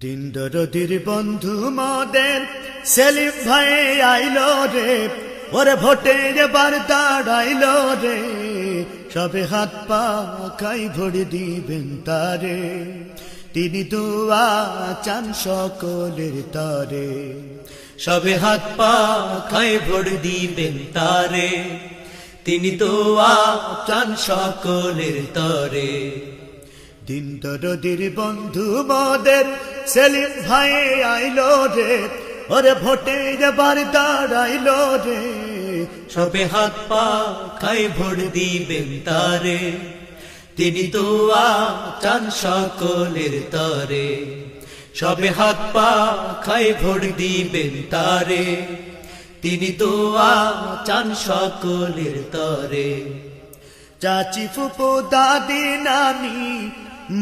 দিন দরদির বন্ধু মদের, সেলিম ভাই আইল রে। ওরে ভোটে এবার দাঁড়াইলো রে। সবে হাত পা খাই ভরে দিবেন তারে। তিনি দোয়া চান সকলের তারে। সবে হাত পা খায় ভোট দিবেন তারে। তিনি তো চান সকলের তরে। দিন দরদির বন্ধু মদের সেলিম ভাই আইলো রে, ওরে ভোটে এবার দাঁড়াইলো রে। সবে হাত পা খায় ভোট দিবেন তারে, তিনি তো চান সকলের তরে। সবে হাত পা খায় ভোট দিবেন তারে, তিনি তো চান সকলের তরে। চাচি ফুপু দাদি নানি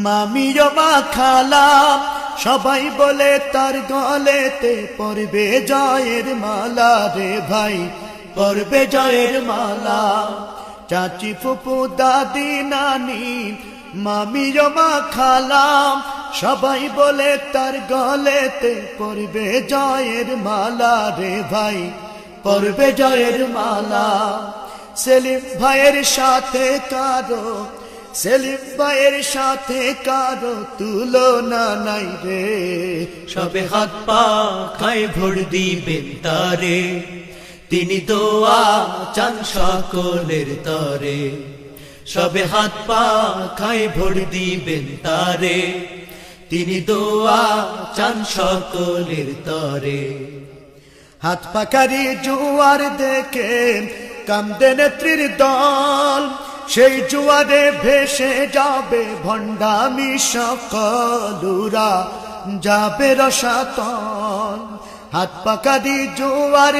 মামি মা খালা সবাই বলে, তার গলেতে পরবে জয়ের মালা রে ভাই পরবে জয়ের মালা। চাচি ফুপু, দাদি, নানি, মামি জমা খালা, সবাই বলে, তার গলেতে পরবে জয়ের মালা রে ভাই পরবে জয়ের মালা। সেলিম ভাইয়ের সাথে কারও সেলিম ভাইয়ের সাথে কারও তুলনা নাই রে। সবে হাত পা খায় ভোট দিবেন তারে। তিনি তো চান সকলের তরে। সবে হাত পা খায় ভোট দিবেন তারে। তিনি তো চান সকলের তরে। হাত পাকারি জুয়ার দেখে কামদে নেত্রীর দল সেই জুয়ারে ভেসে যাবে ভণ্ডামি সকলুরা যাবে রসাতন হাত পাকা দি জুয়ার